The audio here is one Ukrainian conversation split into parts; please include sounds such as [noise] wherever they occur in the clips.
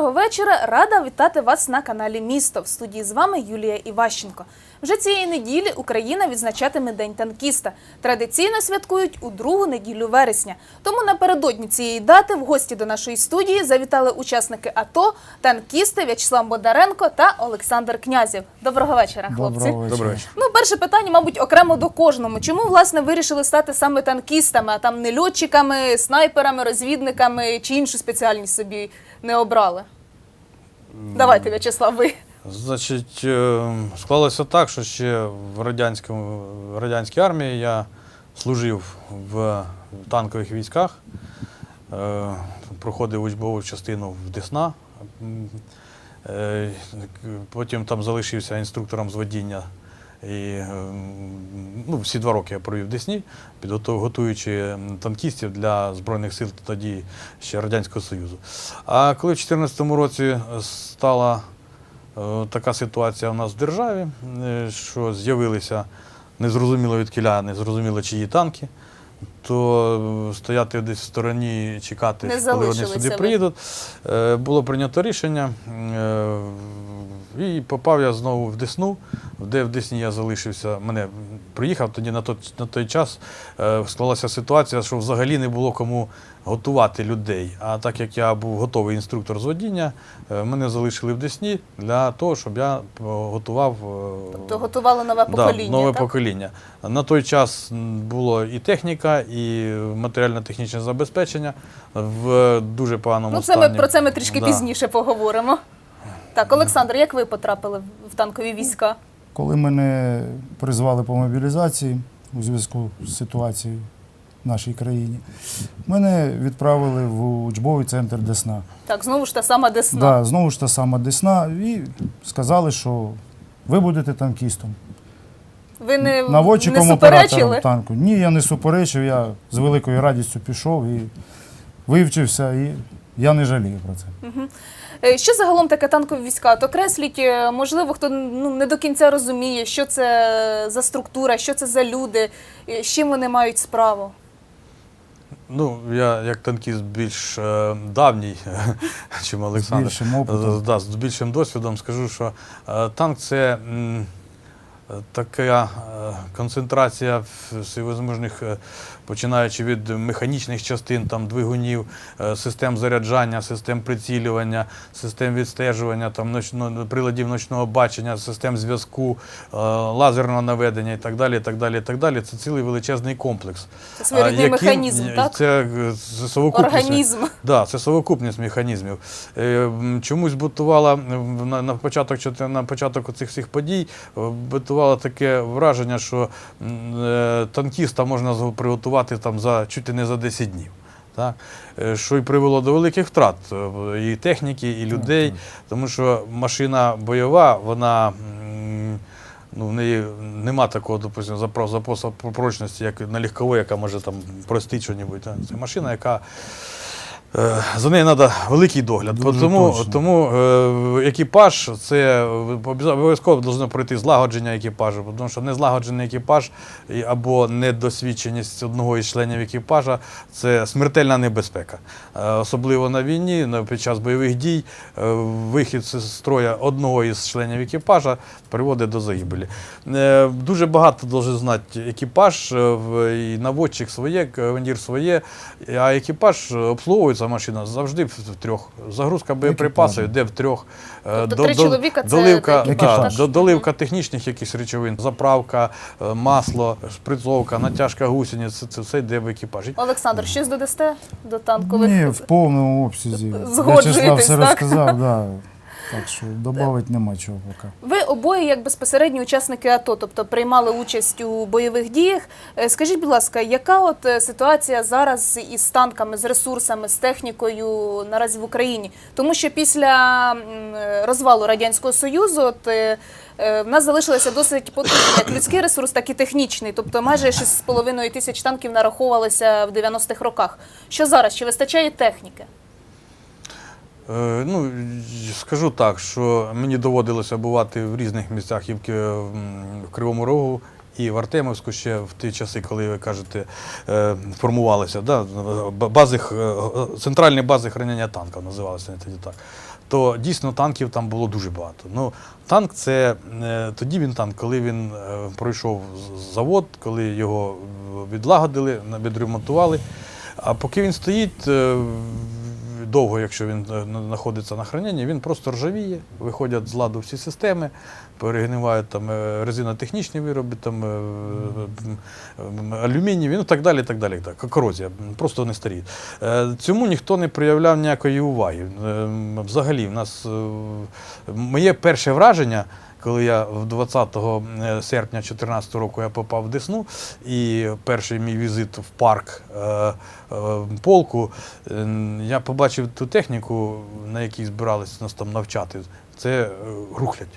Доброго вечора. Рада вітати вас на каналі Місто. В студії з вами Юлія Іващенко. Вже цієї неділі Україна відзначатиме День танкіста. Традиційно святкують у другу неділю вересня. Тому напередодні цієї дати в гості до нашої студії завітали учасники АТО, танкісти В'ячеслав Бондаренко та Олександр Князєв. Доброго вечора, хлопці. Доброго вечора. Ну, перше питання, мабуть, окремо до кожному. Чому власне вирішили стати саме танкістами, а там не льотчиками, снайперами, розвідниками чи іншу спеціальність собі не обрали? Давайте, В'ячеслав, ви. Значить, е, склалося так, що ще в радянській армії я служив в танкових військах, е, проходив учбову частину в Десна. Е, Потім там залишився інструктором з водіння. І ну, всі два роки я провів в Десні, готуючи танкістів для Збройних сил тоді ще Радянського Союзу. А коли в 2014 році стала така ситуація у нас в державі, е, що з'явилися незрозуміло від кіля, незрозуміло чиї танки, то е, стояти десь в стороні, чекати, Не коли вони залишилися сюди ви. приїдуть. Е, Було прийнято рішення, е, і попав я знову в Десну, де в Десні я залишився. Мене приїхав тоді на той, на той час. е, Склалася ситуація, що взагалі не було кому готувати людей. А так як я був готовий інструктор з водіння, е, мене залишили в Десні для того, щоб я готував е, Тобто готували нове покоління. Да, нове так? покоління. На той час м, було і техніка, і матеріально-технічне забезпечення в дуже поганому Ну, це стані. ми про це ми трішки Да. пізніше поговоримо. Так, Олександр, як ви потрапили в- танкові війська? Коли мене призвали по мобілізації у зв'язку з ситуацією в нашій країні, мене відправили в учбовий центр Десна. Так, знову ж та сама Десна. Да, знову ж та сама Десна, і сказали, що ви будете танкістом. Ви не, не Наводчиком оператором суперечили? танку. Ні, я не суперечив, я з великою радістю пішов і вивчився, і я не жалію про це. Е, Що загалом таке танкові війська? То кресліть, е, можливо, хто ну, не до кінця розуміє, що це за структура, що це за люди, е, з чим вони мають справу. Ну, я як танкіст більш е, давній, [laughs] чим Олександр. більшим опитом. Да, з більшим досвідом скажу, що е, танк це м, така е, концентрація всевозможних, е, починаючи від механічних частин, там, двигунів, е, систем заряджання, систем прицілювання, систем відстежування, там, ночно, приладів ночного бачення, систем зв'язку, лазерного наведення і так далі. І так далі, і так далі. Це цілий величезний комплекс. Це своєрідний механізм, так? Це, це совокупність. Організм. Да, це совокупність механізмів. Чомусь бутувала на, початок на початок цих всіх подій, е, бутувало таке враження, що е, танкіста можна приготувати там за чуть ли не за 10 днів. Так? Е, Що й привело до великих втрат е, і техніки, і людей, тому що машина бойова, вона. Ну, в неї нема такого, допустимо, запасу прочності, як на легковій, яка може там простити щось. Це машина, яка за нею треба великий догляд. Дуже тому точно. тому е, екіпаж це обов'язково повинно пройти злагодження екіпажу, тому що незлагоджений екіпаж або недосвідченість одного із членів екіпажа це смертельна небезпека. Е, особливо на війні, під час бойових дій, е, вихід з строя одного із членів екіпажа приводить до загибелі. Е, Дуже багато дуже знати екіпаж, е, і наводчик своє, командир своє, а екіпаж е, обслуговується машина завжди в трьох. Загрузка боєприпасів йде в трьох. Е, Тобто три чоловіка доливка, да, до- доливка технічних якихось речовин, заправка, е, масло, шприцовка, натяжка гусениць, це, це все йде в екіпажі. Олександр, щось додасте до танкових? Ні, в повному обсязі. Згоджуєтесь, В'ячеслав все так? розказав, да. Так що додати нема чого поки. Ви обоє як безпосередні учасники АТО, тобто приймали участь у бойових діях. Е, Скажіть, будь ласка, яка от е, ситуація зараз із танками, з ресурсами, з технікою наразі в Україні? Тому що після е, розвалу радянського союзу, от в нас залишилося досить потужний як людський ресурс, так і технічний. Тобто майже 6,5 тисяч танків нараховувалося в 90-х роках. Що зараз? Чи вистачає техніки? Е, Ну, скажу так, що мені доводилося бувати в різних місцях і в, Кривому Рогу, і в Артемовську ще в ті часи, коли ви кажете, е, формувалися, да, бази, е, центральні бази хранення танків називалися тоді так. То дійсно танків там було дуже багато. Ну, танк це тоді він танк, коли він пройшов завод, коли його відлагодили, відремонтували. А поки він стоїть довго, якщо він е, знаходиться на храненні, він просто ржавіє, виходять з ладу всі системи, перегнивають там е, резинотехнічні вироби, там, е, алюміній, ну так далі, так далі. Так, корозія, просто не старіють. Е, Цьому ніхто не проявляв ніякої уваги. Е, Взагалі, в нас моє перше враження. Коли я 20 серпня 2014 року я попав в Десну, і перший мій візит в парк е, е, полку, е, я побачив ту техніку, на якій збиралися нас там навчати. Це е, рухлядь.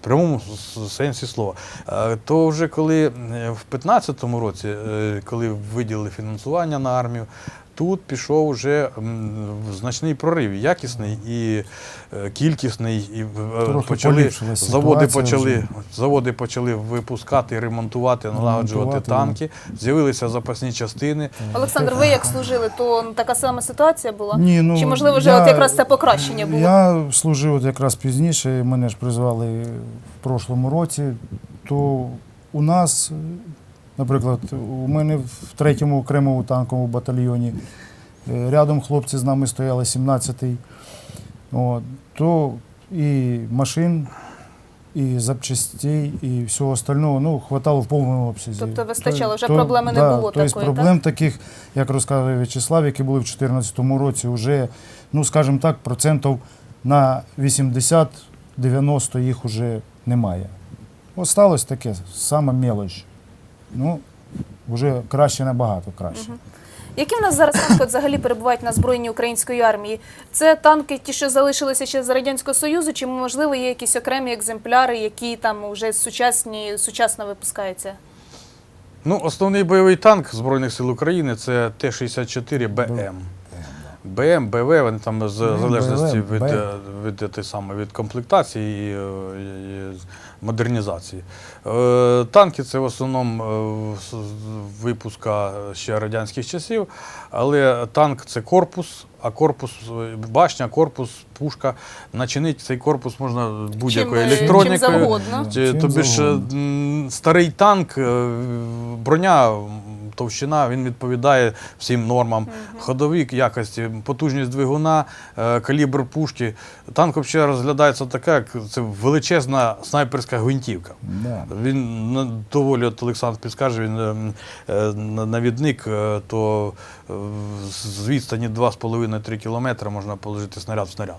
В прямому сенсі слова. Е, То вже коли е, в 2015 році, е, коли виділили фінансування на армію, тут пішов вже значний прорив, якісний і е, кількісний, і е, Трохи почали заводи почали, заводи почали випускати, ремонтувати, налагоджувати Ремонтувати, танки. З'явилися запасні частини. Олександр, ви як служили, то така сама ситуація була? Ні, ну, Чи можливо вже я- от якраз це покращення було? Я служив от якраз пізніше, мене ж призвали в прошлому році, то у нас, е, наприклад, у мене в третьому окремому танковому батальйоні е, рядом хлопці з нами стояли 17-й. То і машин, і запчастей, і всього остального, ну, хватало в повному обсязі. Тобто вистачало, вже То- проблеми не да, було тобто такої, проблем таких, як розказує В'ячеслав, які були в 2014 році, вже, ну, скажімо так, процентів на 80-90 їх вже немає. Осталось таке, саме мелоч. Ну, вже краще набагато краще. Які в нас зараз танки от взагалі перебувають на збройні української армії? Це танки, ті, що залишилися ще з радянського союзу, чи можливо є якісь окремі екземпляри, які там вже сучасні сучасно випускаються? Ну, основний бойовий танк Збройних сил України це Т-64 БМ. БМ, БВ, вони там з залежності від, е, від, від комплектації і, е, і модернізації. Е, Танки це в основному е, випуска ще радянських часів, але танк це корпус, а корпус, е, башня, корпус, пушка. Начинити цей корпус можна будь-якою електронікою. чим завгодно. Тобі ж старий танк, броня, товщина, він відповідає всім нормам. Ходові якості, потужність двигуна, е, калібр пушки. Танк взагалі розглядається таке, як це величезна снайперська гвинтівка. Він доволі, от Олександр підскаже, він е, на- навідник, е, то е, з відстані 2,5-3 кілометри можна положити снаряд в снаряд.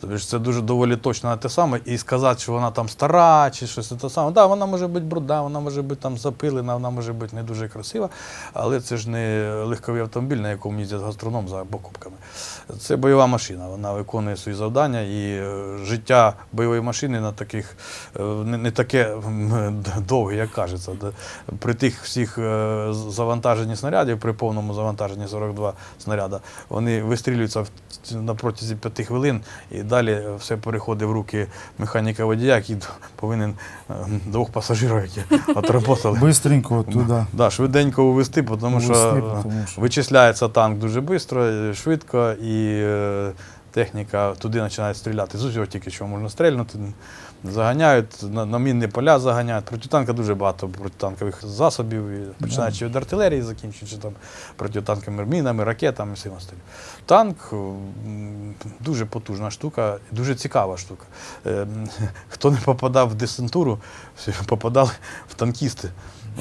Тобто це дуже доволі точно на те саме. І сказати, що вона там стара чи щось те саме. Да, вона може бути бруда, вона може бути там запилена, вона може бути не дуже красива, але це ж не легковий автомобіль, на якому їздять гастроном за покупками. Це бойова машина, вона виконує свої завдання і е, життя бойової машини на таких е, не, не таке [laughs] довге, як кажеться. При тих всіх е, завантаженні снарядів, при повному завантаженні 42 снаряда, вони вистрілюються на протязі 5 хвилин і далі все переходить в руки механіка водія, який повинен е, двох пасажирів, які [laughs] отработали. Бистренько туди. Да, швиденько увести, тому що, Увести, е, тому що- вичисляється танк дуже швидко, швидко, і е, техніка туди починає стріляти. З усього тільки що можна стрільнути. Заганяють, на, на мінні поля заганяють. Протитанка дуже багато протитанкових засобів, і починаючи від артилерії, закінчуючи там протитанками, мінами, ракетами всім остальним. Танк дуже потужна штука, дуже цікава штука. Е, [laughs] Хто не попадав в десантуру, попадали в танкісти.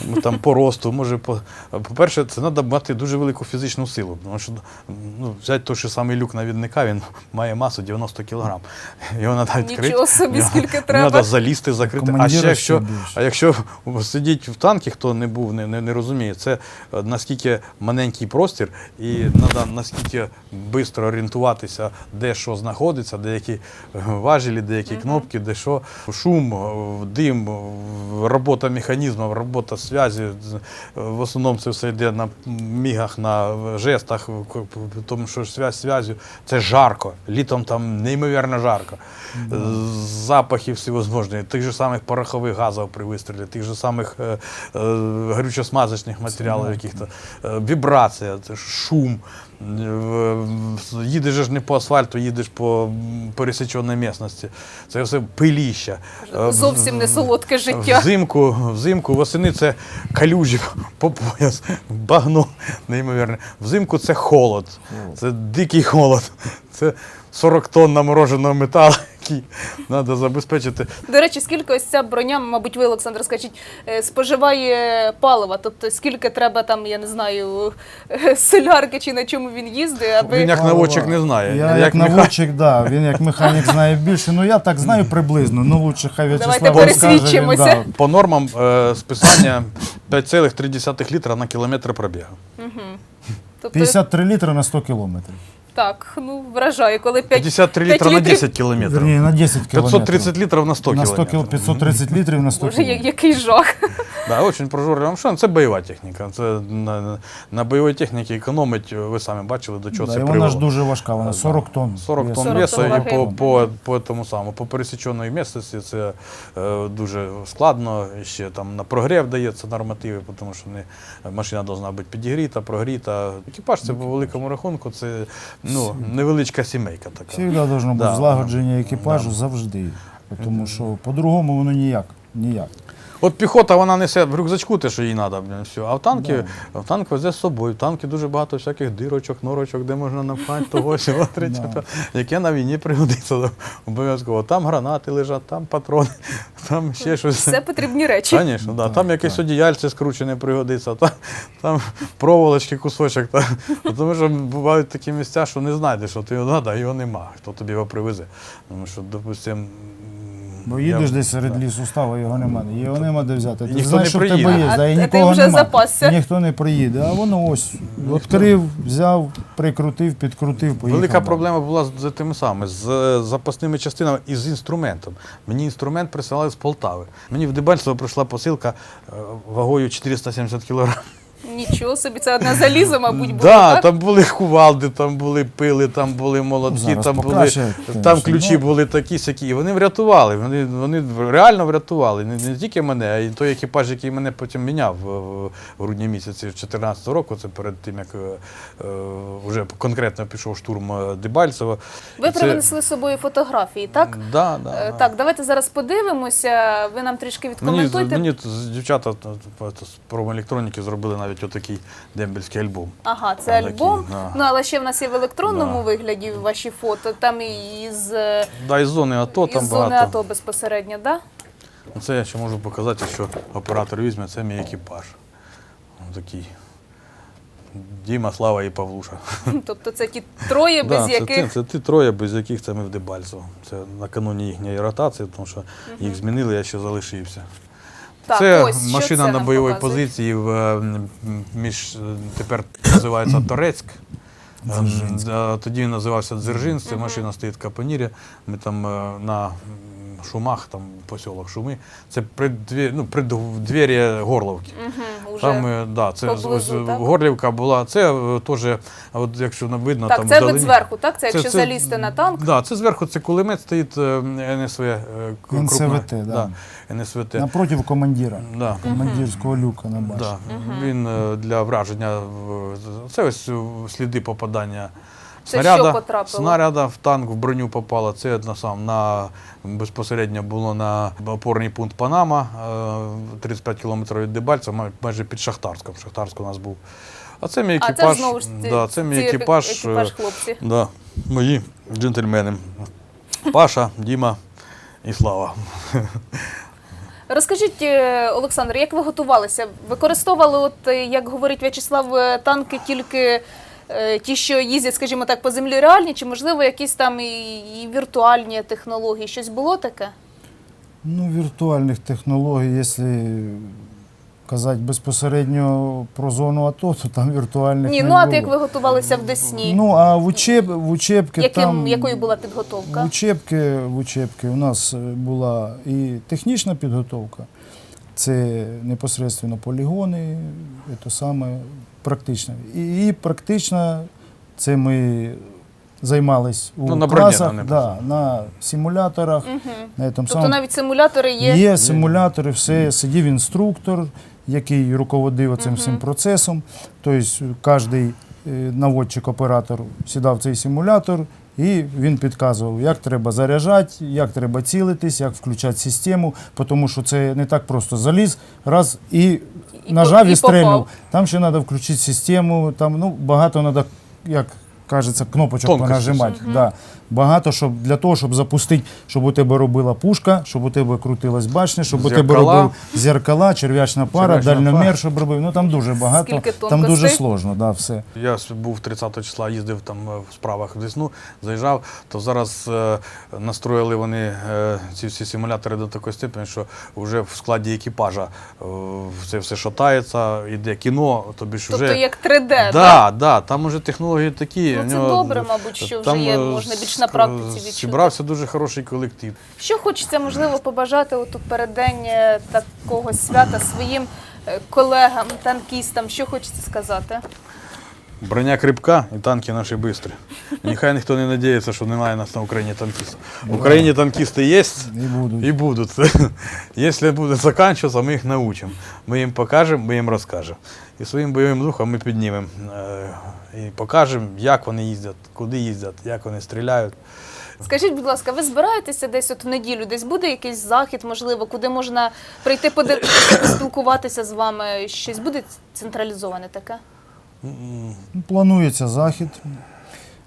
Ну, там по росту, може, по, по-перше, це треба мати дуже велику фізичну силу. Тому що ну, взяти той же самий люк навідника, він має масу 90 кг. Його треба відкрити. Нічого собі, його- скільки його треба. Треба залізти, закрити. А ще якщо, а якщо сидіть в танкі, хто не був, не, не, не розуміє, це е, наскільки маленький простір, і треба наскільки швидко орієнтуватися, де що знаходиться, де які е, важелі, де які кнопки, де що. Шум, е, дим, робота механізмів, робота зв'язі. В основному це все йде на мігах, на жестах, тому що зв'язь зв'язю це жарко. Літом там неймовірно жарко. З- Запахи всевозможні, тих же самих порохових газів при вистрілі, тих же самих е, е, горючосмазочних матеріалів, яких-то е, вібрація, шум. Їдеш ж не по асфальту, їдеш по пересіченій місності. Це все пиліща. Зовсім не солодке життя. Взимку, взимку, восени це калюжі по пояс, багно неймовірне. Взимку це холод, це дикий холод. Це 40 тонн намороженого металу, який треба забезпечити. До речі, скільки ось ця броня, мабуть, ви, Олександр, скажіть, е, споживає палива? Тобто скільки треба там, я не знаю, [laughs] солярки чи на чому він їздить, аби Він як наводчик не знає. Я як, меха- наводчик, да, він як механік знає більше. Ну я так знаю приблизно. Ну лучше хай В'ячеслав Давайте пересвідчимося. да. По нормам е, списання [clears throat] 5,3 літра на кілометр пробігу. тобто, 53 літри на 100 кілометрів. Так, ну вражає, коли 5, 53 літра на 10 кілометрів. Верні, на 10 кілометрів. 530 літрів на 100 на 100 кілометрів. 530 літрів на 100 Боже, я- кілометрів. який жах. [laughs] Да, очень прожорливо машина. Це бойова техніка. Це на, на бойовій техніці економить, ви самі бачили, до чого Да, це і вона привело. ж дуже важка, вона 40 тонн. 40 весу. тонн 40 весу тонн і ваги. по, по, по тому самому, по пересіченої місцевості це е, дуже складно. Ще там на прогрів дається нормативи, тому що не, машина повинна бути підігріта, прогріта. Екіпаж це по великому рахунку, це ну, невеличка сімейка така. Завжди должно бути Да, злагодження екіпажу да. завжди. Тому що по-другому воно ніяк. Ніяк. От піхота вона несе в рюкзачку те, що їй треба, все. А в танки, в танк везе з собою. В танки дуже багато всяких дирочок, норочок, де можна напхати того, сього, третього, [laughs] Да. [laughs] яке на війні пригодиться [laughs] обов'язково. Там гранати лежать, там патрони, там ще щось. Все потрібні речі. Звісно, да. Так, там якесь одіяльце скручене пригодиться, там, там проволочки, кусочок. Там. Тому що бувають такі місця, що не знайдеш, що ти його треба, його нема. Хто тобі його привезе. Тому що, допустим, Бо я- їдеш десь серед лісу става, його немає. Його нема де взяти. Ти ніхто знаєш, не що в тебе приїде. є, А да, і ти- ти нікого вже нема. запасся. Ніхто не приїде. А воно ось відкрив, взяв, прикрутив, підкрутив, поїхав. Велика далі. проблема була з- з тими самими, з е, запасними частинами і з інструментом. Мені інструмент присилали з Полтави. Мені в Дебальцево прийшла посилка е, вагою 470 кг. Нічого собі, це одне залізо, мабуть, було, Да, так? там були кувалди, там були пили, там були молотки, Ну, Зараз там були покраще, там конечно, ключі були такі сякі. І Вони врятували. Вони, вони реально врятували. Не, не тільки мене, а й той екіпаж, який мене потім міняв в, в грудні місяці 2014 року. Це перед тим, як е, е, вже конкретно пішов штурм е, Дебальцево. Ви це- принесли з собою фотографії, так? Да, да, Е, да. Так, давайте зараз подивимося. Ви нам трішки Мені, відкоментуйте. мені з- дівчата з промоелектроніки зробили навіть отакий дембельський альбом. Ага, це Такий, альбом. да. Ну але ще в нас є в електронному Да. вигляді ваші фото. Там і із, е, Да, із зони АТО там із зони багато. АТО безпосередньо, да? Це я ще можу показати, що оператор візьме, це мій екіпаж. Ось Такий. Діма, Слава і Павлуша. Тобто це ті троє, [laughs] без Да, це, яких ти, це ті троє, без яких це ми в Дебальцево. Це накануні їхньої ротації, тому що їх змінили, я ще залишився. Так, це ось машина це на бойовій показує? позиції в, е, між, е, тепер називається [clears throat] Торецьк. Дзержинськ. Ем, Тоді він називався Дзержинськ, це машина стоїть в Капонірі. Ми там е, на Шумах, там посілок Шуми. Це преддвір, ну, преддвір'я Горловки. Уже. Там, е, да, це поблизу, ось, так? Горлівка була. Це е, теж, от якщо не видно, так, там це вдалині- вид зверху, так? Це Це- якщо це- залізти на танк. Да, це зверху це кулемет стоїть е, НСВ. е, крупна- НСВТ, да. НСВТ. Напротив командира. Да. Командирського люка на башні. Да. Він е, для враження в- це ось е, сліди попадання снаряда, що потрапило? снаряда в танк, в броню попало. Це на сам на безпосередньо було на опорний пункт Панама, е, 35 кілометрів від Дебальця, майже під Шахтарськом. Шахтарськ у нас був. А це мій А екіпаж. це знову ж ці, да, це мій ці екіпаж. екіпаж е, хлопці. Да, мої джентльмени. Паша, Діма і Слава. Розкажіть, е, Олександр, як ви готувалися? Використовували, от е, як говорить В'ячеслав, е, танки тільки е, ті, що їздять, скажімо так, по землі реальні, чи можливо якісь там і, і віртуальні технології? Щось було таке? Ну, віртуальних технологій, якщо казати безпосередньо про зону АТО, то там віртуальних Ні, не ну а було. як ви готувалися в Десні? Ну, а в, учеб, в учебки Яким, там... якою була В підготовка? учебки, в учебки у нас е, була і технічна підготовка, Це непосредственно полігони, це саме практично. І, і практично це ми займались у Ну, на класах, на да, на симуляторах. На этом Тобто самому. навіть симулятори є. Є симулятори, все сидів інструктор, який руководив цим всім процесом. Тобто кожен наводчик-оператор сідав в цей симулятор і він підказував, як треба заряджати, як треба цілитись, як включати систему, тому що це не так просто заліз, раз і, І нажав і, і стрельнув. Там ще треба включити систему, там ну, багато треба, як кажеться, кнопочок Тонкості понажимати. Да. Багато, щоб для того, щоб запустити, щоб у тебе робила пушка, щоб у тебе крутилась башня, щоб у тебе Зеркала. робив зеркала, черв'ячна пара, Черв'ячна дальномір, пара. щоб робив. Ну там дуже багато. Скільки Там тонкостей? дуже сложно, да, все. Я с- був 30 числа, їздив там е, в справах в Десну, заїжджав, то зараз е, настроїли вони е, ці всі симулятори до такої степені, що вже в складі екіпажа е, це все шатається, іде кіно, тобі ж Тобто вже. як 3D, да, так? да, там уже технології такі. Ну, це нього- добре, мабуть, що вже є, е, можна більш на практиці відчути. Зібрався дуже хороший колектив. Що хочеться, можливо, побажати от у переддень е, такого свята своїм е, колегам, танкістам? Що хочеться сказати? Броня кріпка і танки наші швидкі. Нехай ніхто не надіється, що немає нас на Україні танкістів. В Україні танкісти є, І будуть. И будут. Если [laughs] будут заканчиваться, мы их научим. Мы им покажем, ми їм розкажемо. І своїм бойовим духом ми піднімемо. е, І покажемо, як вони їздять, куди їздять, як вони стріляють. Скажіть, будь ласка, ви збираєтеся десь от в неділю? Десь буде якийсь захід, можливо, куди можна прийти подивитися, [coughs] поспілкуватися з вами? Щось буде централізоване таке? Ну, Планується захід.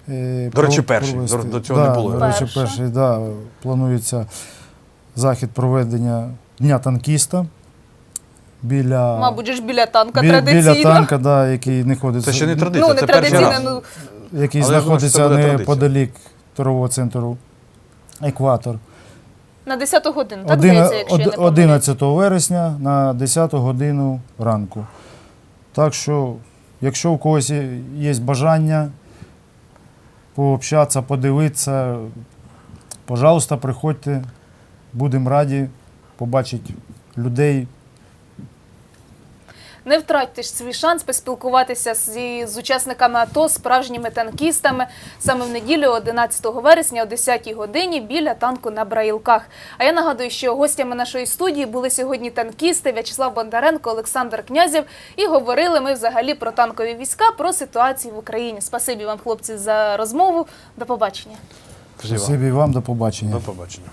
е, До речі, перший. провести. До- цього да, не було. До речі, Перший. да, планується захід проведення Дня танкіста. Біля, Мабуть, ж біля танка бі- традиційно. біля танка, да, який знаходиться, Це ще не традиція, Ну, не це перший традиційно, раз. ну який Але знаходиться неподалік торгового центру Екватор. на 10 годину, так здається, якщо я не од- 11 вересня на 10 годину ранку. Так що, якщо у когось є- бажання пообщатися, подивитися, пожалуйста, приходьте, будемо раді побачити людей. Не втратьте ж свій шанс поспілкуватися з, з учасниками АТО, справжніми танкістами саме в неділю, 11 вересня, о 10 годині, біля танку на Браїлках. А я нагадую, що гостями нашої студії були сьогодні танкісти В'ячеслав Бондаренко, Олександр Князєв. І говорили ми взагалі про танкові війська, про ситуацію в Україні. Спасибі вам, хлопці, за розмову. До побачення. Спасибо. Спасибі вам, до побачення. До побачення.